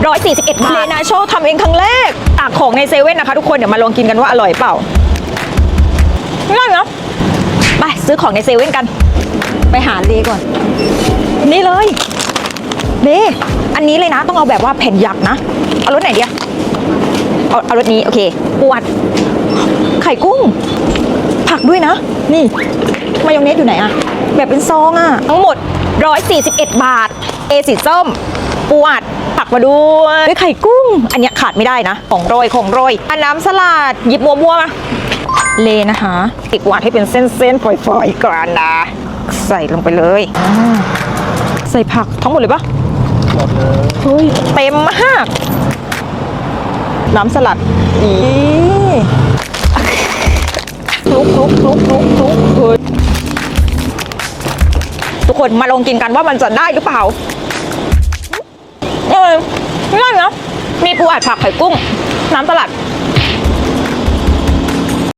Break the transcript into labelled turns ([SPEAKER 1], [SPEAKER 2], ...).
[SPEAKER 1] 141 บาทเลนาโชทำเองครั้งแรกตากของในเซเว่นนะคะทุกคน เดี๋ยวมาลองกินกันว่าอร่อยเปล่าง่ายเนาะไปซื้อของในเซเว่นกัน ไปหาเลก่อน นี่เลยเลอันนี้เลยนะ ต้องเอาแบบว่าแผ่นหยักนะ เอารสไหนดีอะเอาเอารสนี้ โอเค ปวด ไข่กุ้ง ผักด้วยนะ นี่ มายองเนสอยู่ไหนอะแบบเป็นซองอะทั้งหมด 141 บาท เอสีส้ม ปวดผัก มาด้วยด้วยไข่กุ้ง อันเนี้ยขาดไม่ได้นะ ของโรยของโรยอันน้ำสลัดหยิบมัวมัวๆมาเลนะคะติดวาดให้เป็นเส้นๆ ฝอยๆก่อนนะ ใส่ลงไปเลยอ่าใส่ผักทั้งหมดเลยปะเฮ้ยเต็มมาก น้ำสลัดอีคลุกคลุกคลุกคลุกคลุกเฮ้ยทุกคนมาลองกินกันว่ามันจะได้หรือเปล่า เออง่ายนะมีปูอัดผักไข่กุ้ง น้ำสลัด